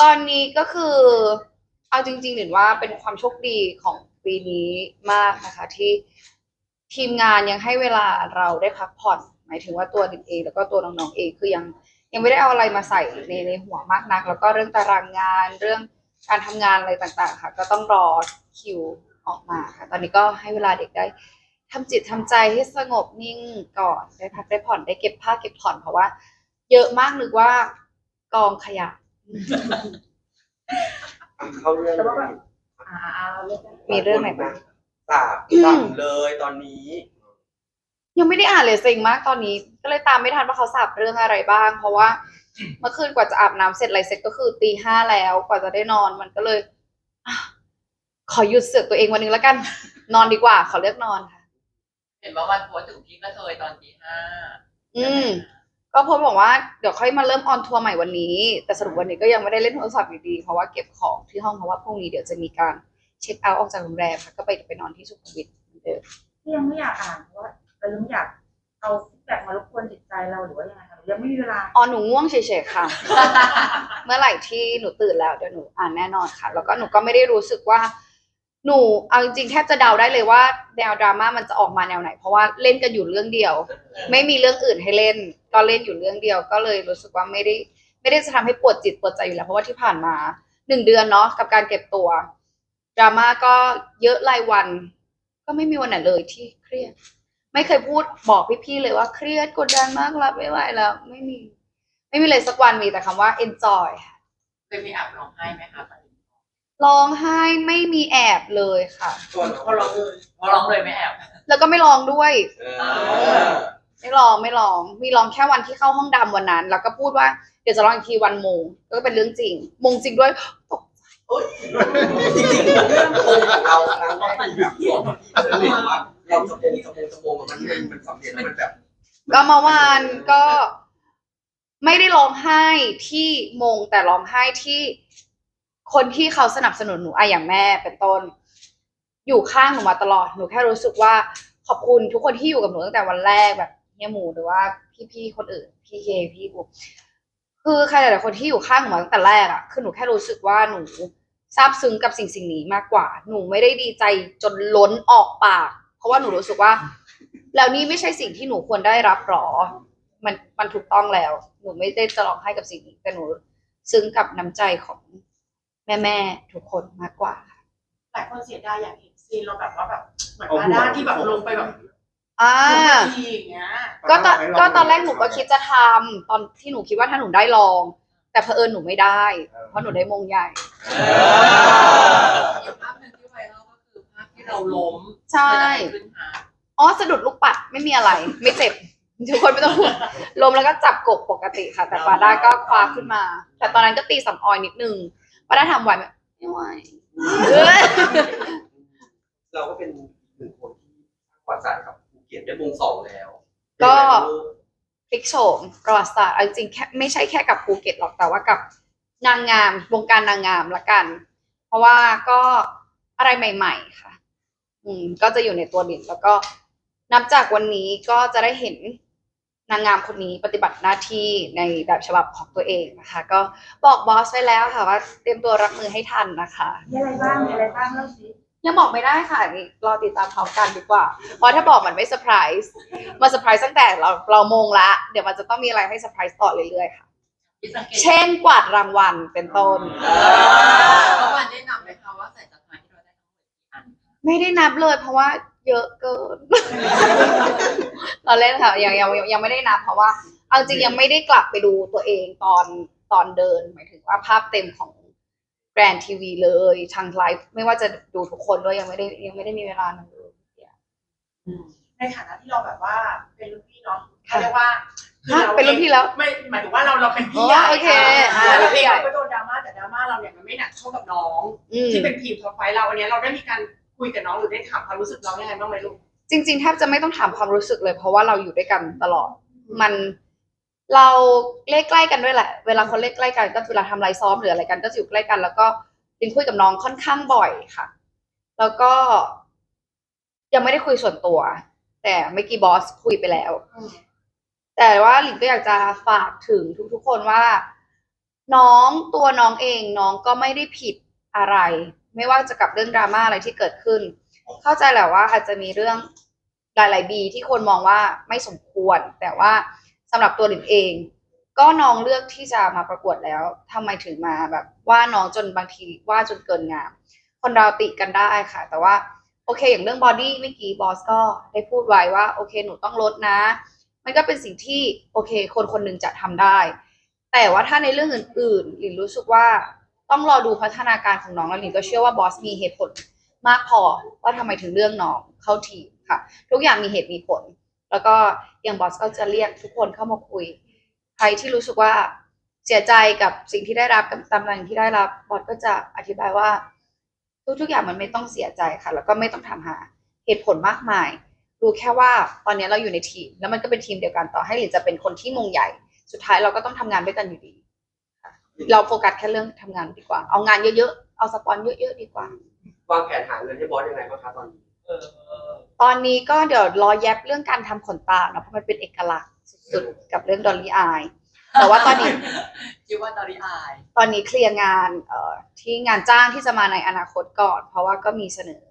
ตอนนี้ก็คือ เอาจริงๆหรือว่าเป็นความโชคดีของปีนี้มากนะคะที่ทีมงานยังให้เวลาเราได้พักผ่อน หมายถึงว่าตัวดินเอง แล้วก็ตัวน้องๆเองคือยังยังไม่ได้เอาอะไรมาใส่ในในหัวมากนัก แล้วก็เรื่องตารางงานเรื่องการทำงานอะไรต่างๆ ค่ะ ก็ต้องรอคิวออกมาค่ะ ตอนนี้ก็ให้เวลาเด็กได้ทำจิตทำใจให้สงบนิ่งก่อนได้พักได้ผ่อนได้เก็บผ้าเก็บผ่อนเพราะว่า เยอะมากนึกว่ากองขยะ เข้าเรื่องแต่ว่าแบบ อ่าอ่าเราเลือกได้มีเรื่องไหนบ้าง สาบสั่งเลยตอนนี้ยังไม่ได้อ่านเลยเซ็งมากตอนนี้ ก็เลยตามไม่ทันว่าเขาสับเรื่องอะไรบ้าง เพราะว่า เมื่อคืนกว่าจะอาบน้ำเสร็จอะไรเสร็จก็คือตีห้าแล้วกว่าจะได้นอนมันก็เลยอะขอหยุดเสือกตัวเองวันหนึงแล้วกัน นอนดีกว่า ขอเลือกนอนค่ะ เห็นว่าวันโพสต์ถึงพี่กระเทยตอนตีห้าอืม ก็โพสต์บอกว่าเดี๋ยวค่อยมาเริ่มออนทัวร์ใหม่วันนี้ แต่สรุปวันนี้ก็ยังไม่ได้เล่นโทรศัพท์อยู่ดี เพราะว่าเก็บของที่ห้องเพราะว่าพรุ่งนี้เดี๋ยวจะมีการเช็คเอาท์ออกจากโรงแรมค่ะก็ไปไปนอนที่สุขุมวิทเหมือนเดิมที่ยังไม่อยากอ่านเพราะว่าเรายังไม่อยากเอาฟีดแบ็กมารบกวนจิตใจเราหรือว่ายังไงคะหรือยังไม่มีเวลา อ๋อหนูง่วงเฉยๆค่ะ เมื่อไหร่ที่หนูตื่นแล้วเดี๋ยวหนูอ่านแน่นอนค่ะ แล้วก็หนูก็ไม่ได้รู้สึกว่า หนูเอาจริงๆแทบจะเดาได้เลยว่าแนวดราม่ามันจะออกมาแนวไหน เพราะว่าเล่นกันอยู่เรื่องเดียว ไม่มีเรื่องอื่นให้เล่น ก็เล่นอยู่เรื่องเดียว ก็เลยรู้สึกว่าไม่ได้ ไม่ได้จะทำให้ปวดจิตปวดใจอยู่แล้ว เพราะว่าที่ผ่านมาหนึ่งเดือนเนาะกับการเก็บตัวดราม่าก็เยอะรายวัน ก็ไม่มีวันไหนเลยที่เครียด ไม่เคยพูดบอกพี่ๆเลยว่าเครียดกดดันมากรับไม่ไหวแล้ว ไม่มี ไม่มีเลยสักวันมีแต่คำว่า enjoy ค่ะ เคยมีแอบร้องไห้ไหมคะ ร้องไห้ไม่มีแอบเลยค่ะ ส่วนพอร้องพอร้องเลยไม่แอบแล้วก็ไม่ร้องด้วยเออไม่ร้องไม่ร้อง มีร้องแค่วันที่เข้าห้องดำวันนั้น แล้วก็พูดว่าเดี๋ยวจะร้องอีกทีวันมงก็เป็นเรื่องจริง มงจริงด้วยตกจริงๆเรื่องโกงของเราครั้งแรกที่แบบเราจะโกงจะโกงจะโกงมันมันมันสำเร็จแล้วมันแบบก็เมาวานก็ไม่ได้ร้องไห้ที่มงแต่ร้องไห้ที่ คนที่เขาสนับสนุนหนูอะอย่างแม่เป็นต้น อยู่ข้างหนูมาตลอดหนูแค่รู้สึกว่าขอบคุณทุกคนที่อยู่กับหนูตั้งแต่วันแรกแบบเฮียหมูหรือว่าพี่ๆคนอื่นพี่เคพี่บุ๊กคือใครหลายๆคนที่อยู่ข้างหนูมาตั้งแต่แรกอะคือหนูแค่รู้สึกว่าหนูซาบซึ้งกับสิ่งสิ่งนี้มากกว่า หนูไม่ได้ดีใจจนล้นออกปาก เพราะว่าหนูรู้สึกว่า แล้วนี่ไม่ใช่สิ่งที่หนูควรได้รับหรอ มันมันถูกต้องแล้ว หนูไม่ได้จะร้องไห้กับสิ่งนี้แต่หนู ซึ้งกับน้ำใจของ แม่แม่ๆทุกคนมากกว่าค่ะหลายคนเสียดายอยากเห็นซีนเราแบบว่าแบบเหมือนมาด้าที่แบบลงไปแบบอ่า ลงไปทีอย่างเงี้ย ก็ตอนก็ตอนแรกหนูก็คิดจะทำตอนที่หนูคิดว่าถ้าหนูได้ลอง แต่เผอิญหนูไม่ได้เพราะหนูได้มงใหญ่อีกภาพหนึ่งที่ไวรัลก็คือภาพที่เราล้มใช่ เกิดอะไรขึ้นคะอ๋อสะดุดลูกปัดไม่มีอะไร ไม่เจ็บ ทุกคนไม่ต้องห่วงลมแล้วก็จับกบปกติค่ะ แต่ปาด้าก็คว้าขึ้นมา แต่ตอนนั้นก็ตีสำออยนิดนึง ปาด้าทำไหวไหมไม่ไหวเออเราก็เป็นหนึ่งคนที่สร้างประวัติศาสตร์กับภูเก็ตได้มงสองแล้วก็ พลิกโฉมประวัติศาสตร์เอาจริงๆแค่ไม่ใช่แค่กับภูเก็ตหรอกแต่ว่ากับนางงามวงการนางงามละกัน เพราะว่าก็อะไรใหม่ ๆ ค่ะ อืม ก็จะอยู่ในตัวดินแล้วก็นับจากวันนี้ก็จะได้เห็น นางงามคนนี้ปฏิบัติหน้าที่ในแบบฉบับของตัวเองนะคะ ก็บอกบอสไว้แล้วค่ะว่าเตรียมตัวรับมือให้ทันนะคะมีอะไรบ้างมีอะไรบ้างเล่าสิยังบอกไม่ได้ค่ะนี่รอติดตามพร้อมกันดีกว่า เพราะถ้าบอกมันไม่เซอร์ไพรส์มาเซอร์ไพรส์ตั้งแต่เราเรามงละ เดี๋ยวมันจะต้องมีอะไรให้เซอร์ไพรส์ต่อเรื่อยๆค่ะพี่สังเกตเช่นกวาดรางวัลเป็นต้น เมื่อวานได้นำไหมคะว่าใส่สะพายที่เราได้ทั้งหมดกี่อัน ไม่ได้นับเลยเพราะว่า เยอะเกิน เราเล่นค่ะยังยังยังยังไม่ได้นับเพราะว่าเอาจริงยังไม่ได้กลับไปดูตัวเองตอนตอนเดิน หมายถึงว่าภาพเต็มของแกรนทีวีเลยทางไลฟ์ไม่ว่าจะดูทุกคนด้วยยังไม่ได้ยังไม่ได้มีเวลาดูในฐานะที่เราแบบว่าเป็นรุ่นพี่เนาะเขาเรียกว่าฮะเป็นรุ่นพี่แล้วไม่หมายถึงว่าเราเราเป็นอ๋พี่อใหญ่โอเคอ่าอ่าเราพี่เองใหญ่เราก็โดนดราม่าแต่ดราม่าเราเนี่ยมันไม่หนักเท่ากับน้องอืมที่เป็นทีมท็อปไฟท์เราอันเนี้ยเราได้มีการ คุยกับน้องหรือได้ถามความรู้สึกน้องยังไงบ้างไหมลูกจริงๆแทบจะไม่ต้องถามความรู้สึกเลย เพราะว่าเราอยู่ด้วยกันตลอด มันเราเลขใกล้กันด้วยแหละ เวลาคนเลขใกล้กันก็เวลาทำอะไรซ้อมหรืออะไรกันก็จะอยู่ใกล้กัน แล้วก็ลินคุยกับน้องค่อนข้างบ่อยค่ะ แล้วก็ ยังไม่ได้คุยส่วนตัว แต่เมื่อกี้บอสคุยไปแล้วอืมแต่ว่าหลินก็อยากจะฝากถึงทุกๆคนว่า น้องตัวน้องเองน้องก็ไม่ได้ผิดอะไร ไม่ว่าจะกับเรื่องดราม่าอะไรที่เกิดขึ้น เข้าใจแหละว่าอาจจะมีเรื่องหลาย ๆ บีที่คนมองว่าไม่สมควร แต่ว่าสำหรับตัวหลินเอง ก็น้องเลือกที่จะมาประกวดแล้วทำไมถึงมาแบบว่าน้องจนบางทีว่าจนเกินงาม คนเราติกันได้ค่ะ แต่ว่าโอเค อย่างเรื่องบอดี้เมื่อกี้บอสก็ได้พูดไว้ว่าโอเคหนูต้องลดนะ มันก็เป็นสิ่งที่โอเค คนคนหนึ่งจะทำได้ แต่ว่าถ้าในเรื่องอื่น ๆ หลินรู้สึกว่า ต้องรอดูพัฒนาการของน้องแล้วหลินก็เชื่อว่าบอสมีเหตุผลมากพอว่าทำไมถึงเรื่องน้องเข้าทีค่ะ ทุกอย่างมีเหตุมีผล แล้วก็อย่างบอสก็จะเรียกทุกคนเข้ามาคุย ใครที่รู้สึกว่าเสียใจกับสิ่งที่ได้รับกับตำแหน่งที่ได้รับบอสก็จะอธิบายว่า ทุกๆอย่างมันไม่ต้องเสียใจค่ะ แล้วก็ไม่ต้องถามหาเหตุผลมากมายดูแค่ว่าตอนนี้เราอยู่ในทีม แล้วมันก็เป็นทีมเดียวกันต่อให้หรือจะเป็นคนที่มงใหญ่ สุดท้ายเราก็ต้องทำงานด้วยกันอยู่ดี เราโฟกัสแค่เรื่องทำงานดีกว่า เอางานเยอะๆ เอาสปอนเยอะๆดีกว่า วางแผนหาเงินให้บอสยังไงบ้างคะตอนนี้ตอนนี้ก็เดี๋ยวรอแยบเรื่องการทำขนตาเนาะเพราะมันเป็นเอกลักษณ์สุดๆ กับเรื่องดอลลี่อาย แต่ว่าตอนนี้ คิดว่าตอนนี้อาย ตอนนี้เคลียร์งานเอ่อที่งานจ้างที่จะมาในอนาคตก่อน เพราะว่าก็มีเสนอ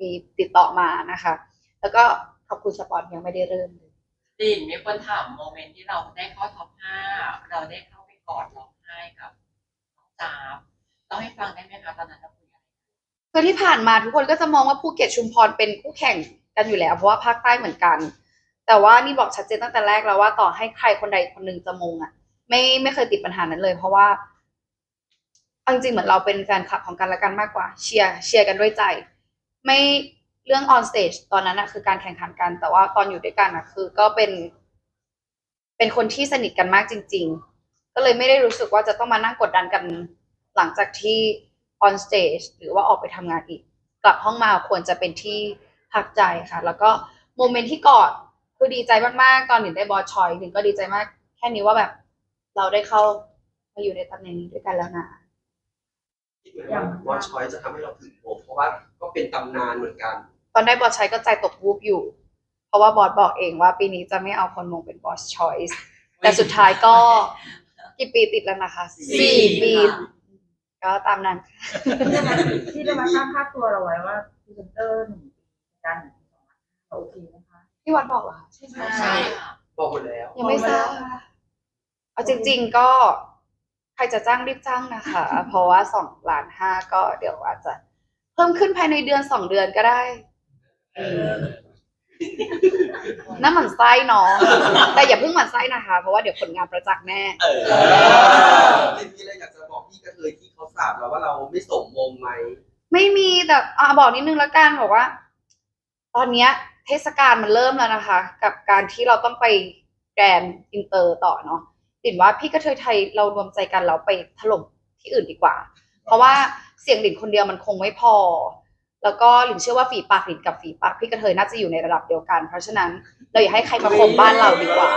มีติดต่อมานะคะ แล้วก็ขอบคุณสปอนยังไม่ได้เริ่มเลย ดินมีคนถามโมเมนต์ที่เราได้เข้าท็อปห้าเราได้เข้าไปกอดร้อ งไห้กับน้องจาบเล่าให้ฟังได้ไหมคะตอนนั้นเราคุยอะไรคือที่ผ่านมาทุกคนก็จะมองว่าภูเก็ตชุมพรเป็นคู่แข่งกันอยู่แล้วเพราะว่าภาคใต้เหมือนกัน แต่ว่านี่บอกชัดเจนตั้งแต่แรกแล้วว่าต่อให้ใครคนใดคนหนึ่งจะมงอะ ไม่ไม่เคยติดปัญหานั้นเลย เพราะว่าเอาจริงๆเหมือนเราเป็นแฟนคลับของกันและกันมากกว่า เชียร์เชียร์กันด้วยใจ ไม่เรื่อง on stage ตอนนั้นอะคือการแข่งขันกัน แต่ว่าตอนอยู่ด้วยกันอะคือ ก็เป็น เป็นคนที่สนิทกันมากจริง ๆ ก็เลยไม่ได้รู้สึกว่าจะต้องมานั่งกดดันกันหลังจากที่ on stage หรือว่าออกไปทำงานอีก กลับห้องมาควรจะเป็นที่พักใจค่ะ แล้วก็โมเมนต์ที่กอดคือดีใจมากๆ ตอนหนึ่งได้บอสชอยหนึ่งก็ดีใจมาก แค่นี้ว่าแบบ เราได้เข้ามาอยู่ในตำแหน่งนี้ด้วยกันแล้วนะคิดไหมว่าวอชอยจะทำให้เราถึงโมเพราะว่าก็เป็นตำนานเหมือนกัน ตอนได้บอสชอยก็ใจตกวูบอยู่ เพราะว่าบอสบอกเองว่าปีนี้จะไม่เอาคนมงเป็นบอสชอยส์แต่สุดท้ายก็ กี่ปีติดแล้วนะคะสี่สี่ปี ก็ตามนั้น ที่ได้มาตั้งค่าตัวเราไว้ว่าพรีเซนเตอร์หนึ่งปีการหนึ่งปีสองเราโอเคไหมคะพี่วัดบอกเหรอคะใช่ไหมใช่ค่ะบอกหมดแล้ว ยังไม่ทราบเอาจริง ๆ ก็ใครจะจ้างรีบจ้างนะคะ เพราะว่าสองล้านห้าก็เดี๋ยวอาจจะ เพิ่มขึ้นภายในเดือนสองเดือนก็ได้ น้ำหมันไส้เนาะแต่อย่าเพิ่งหมันไส้นะคะ เพราะว่าเดี๋ยวผลงานประจักษ์แน่เออไม่มีอะไรอยากจะบอกพี่กระเทยที่เขาสาบเราว่าเราไม่สมมงไหมไม่มีแต่อะบอกนิดนึงแล้วกันบอกว่า ตอนเนี้ย เทศกาลมันเริ่มแล้วนะคะ กับการที่เราต้องไปแกรนด์อินเตอร์ต่อเนาะตินว่าพี่กระเทยไทยเรารวมใจกันเราไปถล่มที่อื่นดีกว่า เพราะว่าเสียงหลินคนเดียวมันคงไม่พอ แล้วก็หลินเชื่อว่าฝีปากหลินกับฝีปากพี่กระเทยน่าจะอยู่ในระดับเดียวกัน เพราะฉะนั้นเราอย่าให้ใครมาข่มบ้านเราดีกว่า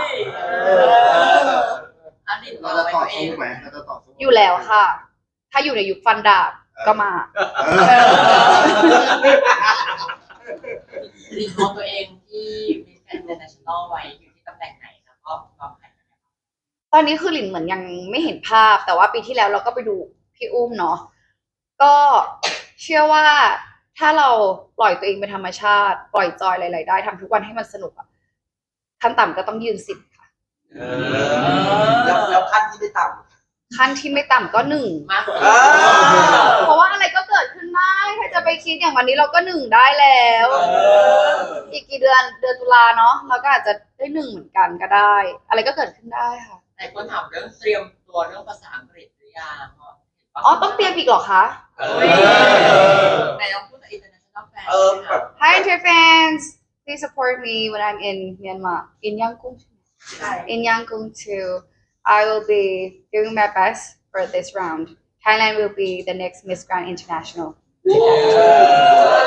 อันดินบอเรากจะไว้ต่อตัวเอสู้งไหมเราจะต่อสู้อยู่แล้วค่ะ ถ้าอยู่ในยุคฟันดาบก็มา เออดินมองตัวเองที่มิสแกรนด์อินเตอร์เนชั่นแนลไว้อยู่ที่ตำแหน่งไหนแล้วก็วางแผนยังไงตอนนี้คือหลินเหมือนยังไม่เห็นภาพ แต่ว่าปีที่แล้วเราก็ไปดูพี่อุ้มเนาะก็เชื่อว่า ถ้าเราปล่อยตัวเองเป็นธรรมชาติ ปล่อยจอยหลายๆได้ทำทุกวันให้มันสนุกอะขั้นต่ำก็ต้องยืนสิบค่ะเออแล้วแล้วขั้นที่ไม่ต่ำขั้นที่ไม่ต่ำก็หนึ่งมากกว่าเออเพราะว่าอะไรก็เกิดขึ้นได้ใครจะไปคิดอย่างวันนี้เราก็หนึ่งได้แล้ว เอออีกกี่เดือนเดือนตุลาเนาะเราก็อาจจะได้หนึ่งเหมือนกันก็ได้ อะไรก็เกิดขึ้นได้ค่ะ แต่คนถามเรื่องเตรียมตัวเรื่องภาษาอังกฤษหรือยัง อ๋อต้องเตรียมอีกเหรอคะ เออ แต่ต้องพูดกับ international fan เออแบบ Hi Inter fans please support me when I'm in Myanmar in Yangon ใช่ in Yangon too I will be doing my best for this round Thailand will be the next Miss Grand International ดีก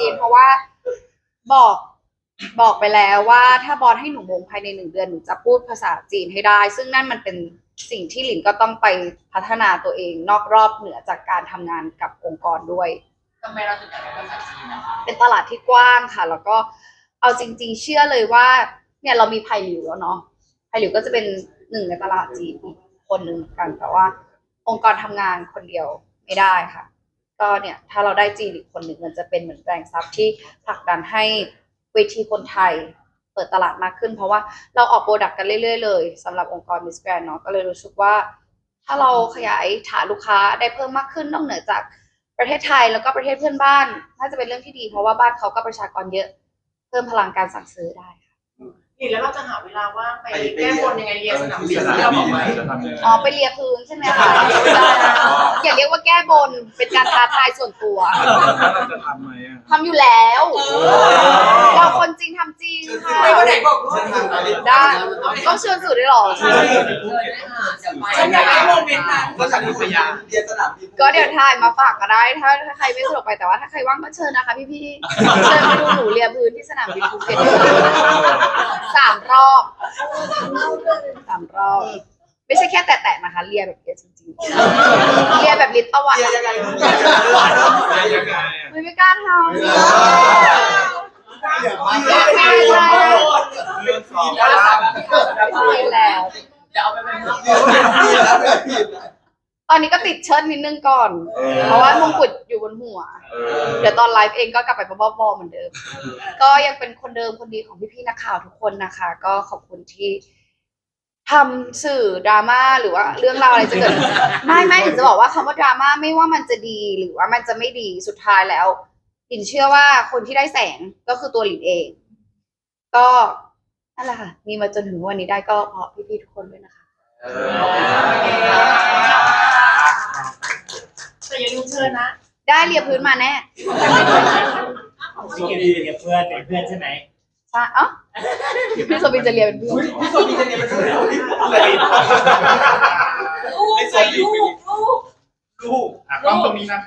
จีน เพราะว่าบอกบอกไปแล้วว่าถ้าบอสให้หนูมงภายในหนึ่งเดือนหนูจะพูดภาษาจีนให้ได้ ซึ่งนั่นมันเป็นสิ่งที่หลินก็ต้องไปพัฒนาตัวเองนอกรอบเหนือจากการทำงานกับองค์กรด้วย ทำไมเราถึงอยากเป็นภาษาจีนนะคะเป็นตลาดที่กว้างค่ะ แล้วก็เอาจริง ๆ เชื่อเลยว่า เนี่ยเรามีไผ่หลิวแล้วเนาะไผ่หลิวก็จะเป็นหนึ่งในตลาดจีนอีกคนหนึ่งเหมือนกันแต่ว่า องค์กรทำงานคนเดียวไม่ได้ค่ะ ก็เนี่ยถ้าเราได้จีนอีกคนหนึ่งมันจะเป็นเหมือนแรงซับที่ผลักดันให้เวทีคนไทยเปิดตลาดมากขึ้น เพราะว่าเราออกโปรดักต์กันเรื่อยๆเลยสำหรับองค์กรมิสแกรนเนาะก็เลยรู้สึกว่า ถ้าเราขยายฐานลูกค้าได้เพิ่มมากขึ้นนอกเหนือจากประเทศไทยแล้วก็ประเทศเพื่อนบ้าน น่าจะเป็นเรื่องที่ดี เพราะว่าบ้านเขาก็ประชากรเยอะ เพิ่มพลังการสั่งซื้อได้ค่ะนี่แล้วเราจะหาเวลาว่างไปไปไปแก้บนยังไงเรียนสนามบินสนามที่เราบิบอกนไว้จะทำยังไงอ๋อไปเลียพื้นใช่ไหมคะอย่าเรียกว่าแก้บน เป็นการท้าทายส่วนตัว แล้วเราจะทำไหมอะทำอยู่แล้ว เราคนจริงทำจริงค่ะ ไปวันไหนบอกลูกได้ต้องเชิญสื่อด้วยเหรอเออได้ค่ะเดี๋ยวไปฉันอยากได้โมเมนต์นั้นก็ฉันพยายามเรียนสนามบินก็เดี๋ยวถ่ายมาฝากก็ได้ ถ้าถ้าใครไม่สะดวกไปแต่ว่าถ้าใครว่างก็เชิญนะคะพี่ๆ เชิญมาดูหนูเลียพื้นที่สนามบินภูเก็ตสามรอบสามรอบ ไม่ใช่แค่แตะๆนะคะ เลียแบบเลียจริงๆ เลียแบบลิ้นตะวันเรียนยังไงจะยังไงอะไม่ไม่กล้าทำอย่ามาไม่ได้เรื่องสองไม่แล้วเดี๋ยวเอาไปเป็นเรื่องตอนนี้ก็ติดเชิดนิดนึงก่อน เพราะว่ามงกุฎอยู่บนหัว เดี๋ยวตอนไลฟ์เองก็กลับไปบ้าๆเหมือนเดิม ก็ยังเป็นคนเดิมคนดีของพี่ๆนักข่าวทุกคนนะคะ ก็ขอบคุณที่ ทำสื่อดราม่าหรือว่าเรื่องราวอะไรจะเกิด ไม่ไม่ถึงจะบอกว่าคำว่าดราม่าไม่ว่ามันจะดีหรือว่ามันจะไม่ดีสุดท้ายแล้วหลินเชื่อว่าคนที่ได้แสงก็คือตัวหลินเอง ก็นั่นแหละค่ะมีมาจนถึงวันนี้ได้ก็เพราะพี่ๆทุกคนด้วยนะคะแต่อย่าลืมเชิญนะ ได้เรียบพื้นมาแน่พี่เกดเป็นเพื่อนเป็นเพื่อนใช่ไหม ใช่เอ๋อพี่โซบินจะเรียนเป็นเพื่อนพี่โซบีจะเรียนเป็นเพื่อนลูกไปลูกลูก ลูก อะกล้องตรงนี้นะครับ